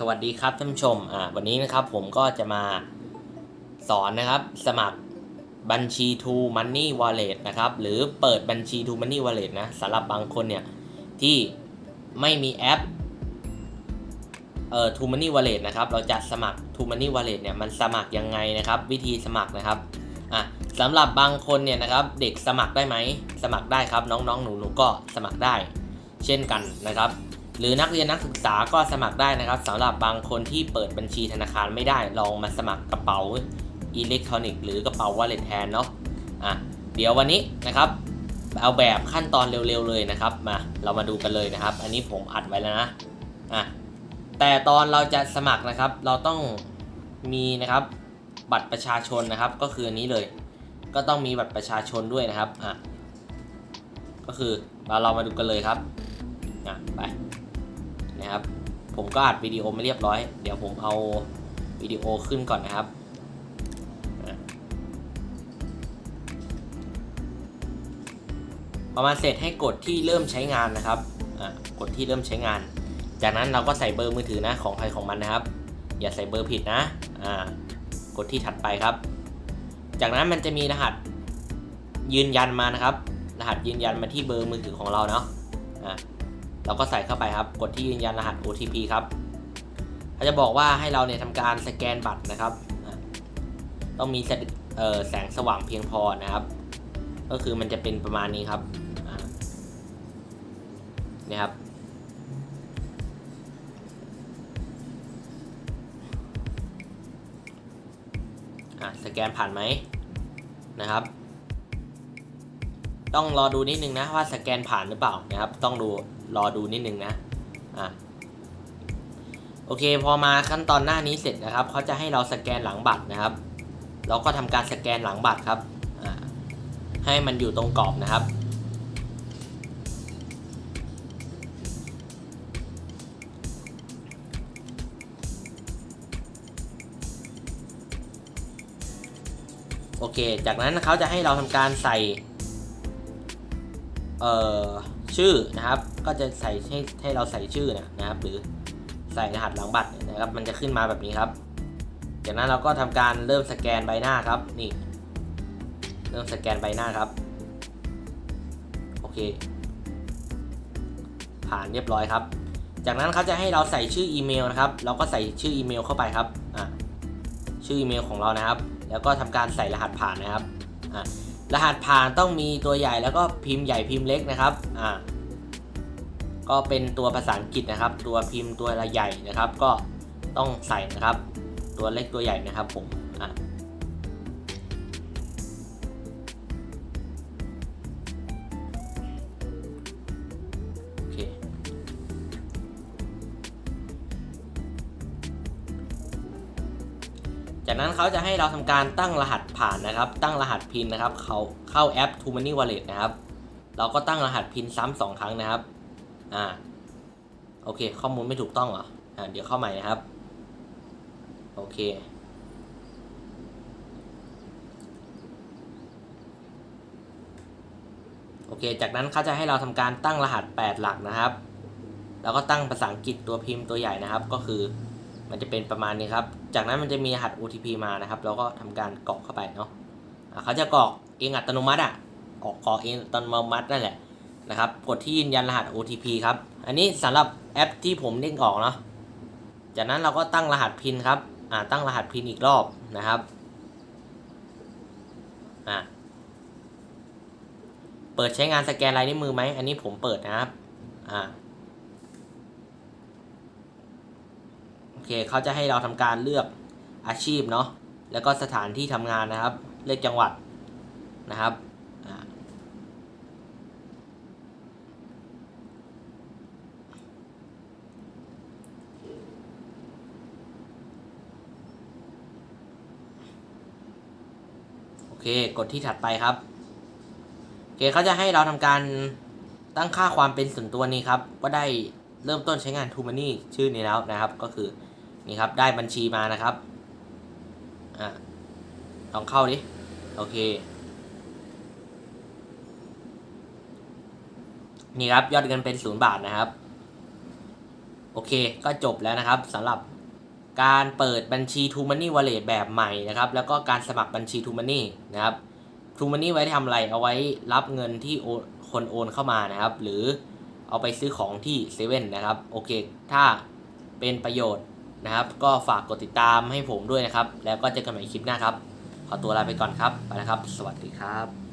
สวัสดีครับท่านผู้ชมอ่าวันนี้นะครับผมก็จะมาสอนนะครับ สมัครบัญชี To Money Wallet นะครับ หรือเปิดบัญชี To Money Wallet นะสำหรับบางคนเนี่ย ที่ไม่มีแอปเอ่อ To Money Wallet นะครับ เราจะสมัคร To Money Wallet เนี่ยมันสมัครยังไงนะครับ วิธีสมัครนะครับอะสำหรับบางคนเนี่ยนะครับเด็กสมัครได้ไหม สมัครได้ครับน้องๆหนูๆก็สมัครได้ เช่นกันนะครับ หรือนักเรียนนักศึกษาก็สมัครได้นะครับสำหรับบางคนที่เปิดบัญชีธนาคารไม่ได้ลองมาสมัครกระเป๋าอิเล็กทรอนิกส์หรือกระเป๋าวอลเล็ตแทนเนาะอะเดี๋ยววันนี้นะครับ เอาแบบขั้นตอนเร็วๆเลยนะครับมาเรามาดูกันเลยนะครับ อันนี้ผมอัดไว้แล้วนะอะแต่ตอนเราจะสมัครนะครับ เราต้องมีนะครับบัตรประชาชนนะครับ ก็คืออันนี้เลย ก็ต้องมีบัตรประชาชนด้วยนะครับอะก็คือเราเรามาดูกันเลยครับอะไป นะครับ ผมก็อัดวิดีโอไม่เรียบร้อย เดี๋ยวผมเอาวิดีโอขึ้นก่อนนะครับประมาณเสร็จให้กดที่เริ่มใช้งานนะครับกดที่เริ่มใช้งาน จากนั้นเราก็ใส่เบอร์มือถือนะของใครของมันนะครับ อย่าใส่เบอร์ผิดนะกดที่ถัดไปครับ จากนั้นมันจะมีรหัสยืนยันมานะครับ รหัสยืนยันมาที่เบอร์มือถือของเราเนาะะ เราก็ใส่เข้าไปครับ กดที่ยืนยันรหัส OTP ครับเขาจะบอกว่าให้เราเนี่ยทำการสแกนบัตรนะครับ ต้องมีแสงสว่างเพียงพอนะครับ ก็คือมันจะเป็นประมาณนี้ครับนี่ครับอะสแกนผ่านไหมนะครับ ต้องรอดูนิดนึงนะว่าสแกนผ่านหรือเปล่านะครับ ต้องดู รอดูนิดนึงนะอะโอเคพอมาขั้นตอนหน้านี้เสร็จนะครับเขาจะให้เราสแกนหลังบัตรนะครับ เราก็ทำการสแกนหลังบัตรครับอะให้มันอยู่ตรงกรอบนะครับ โอเค จากนั้นเขาจะให้เราทำการใส่ เอ่อชื่อนะครับ ก็จะใส่ให้ให้เราใส่ชื่อนะครับ หรือใส่รหัสหลังบัตรนะครับ มันจะขึ้นมาแบบนี้ครับ จากนั้นเราก็ทำการเริ่มสแกนใบหน้าครับ นี่ เริ่มสแกนใบหน้าครับ โอเค ผ่านเรียบร้อยครับ จากนั้นเขาจะให้เราใส่ชื่ออีเมลนะครับ เราก็ใส่ชื่ออีเมลเข้าไปครับ อะ ชื่ออีเมลของเรานะครับ แล้วก็ทำการใส่รหัสผ่านนะครับ อะ รหัสผ่านต้องมีตัวใหญ่แล้วก็พิมพ์ใหญ่พิมพ์เล็กนะครับอ่าก็เป็นตัวภาษาอังกฤษนะครับ ตัวพิมพ์ตัวละใหญ่นะครับ ก็ต้องใส่นะครับ ตัวเล็กตัวใหญ่นะครับผมอ่า จากนั้นเขาจะให้เราทำการตั้งรหัสผ่านนะครับ ตั้งรหัสพินนะครับ เขาเข้าแอป To Money Wallet นะครับ เราก็ตั้งรหัสพินซ้ำสองครั้งนะครับ อ่า โอเค ข้อมูลไม่ถูกต้องเหรอ อ่า เดี๋ยวเข้าใหม่นะครับ โอเค โอเค จากนั้นเขาจะให้เราทำการตั้งรหัส 8 หลักนะครับ แล้วก็ตั้งภาษาอังกฤษตัวพิมพ์ตัวใหญ่นะครับ ก็คือ มันจะเป็นประมาณนี้ครับ จากนั้นมันจะมีรหัส OTP มานะครับ แล้วก็ทำการกรอกเข้าไปเนาะอะเขาจะกรอกเองอัตโนมัติอะออกกรอกเองอัตโนมัตินั่นแหละนะครับ กดที่ยืนยันรหัส OTP ครับ อันนี้สำหรับแอปที่ผมเด้งออกเนาะ จากนั้นเราก็ตั้งรหัสพินครับ อ่า ตั้งรหัสพินอีกรอบนะครับ อ่า เปิดใช้งานสแกนลายนิ้วมือไหม อันนี้ผมเปิดนะครับ อ่า โอ เคเขาจะให้เราทำการเลือกอาชีพเนาะแล้วก็สถานที่ทำงานนะครับ เลือกจังหวัดนะครับโอเคกดที่ถัดไปครับ โอเคเขาจะให้เราทำการตั้งค่าความเป็นส่วนตัวนี้ครับว่าได้เริ่มต้นใช้งาน t o Money ชื่อนี้แล้วนะครับ ก็คือ นี่ครับได้บัญชีมานะครับอ่าลองเข้าดิโอเค นี่ครับยอดเงินเป็นศูนย์บาทนะครับ โอเคก็จบแล้วนะครับสำหรับการเปิดบัญชี t ู Money Wallet แบบใหม่นะครับ แล้วก็การสมัครบัญชี t ู Money นะครับ t ู Money ไว้ทำอะไรเอาไว้รับเงินที่โอนคนโอนเข้ามานะครับ หรือเอาไปซื้อของที่เซเว่นนะครับ โอเค ถ้าเป็นประโยชน์ นะครับ ก็ฝากกดติดตามให้ผมด้วยนะครับ แล้วก็เจอกันใหม่คลิปหน้าครับ ขอตัวลาไปก่อนครับ ไปแล้วครับ สวัสดีครับ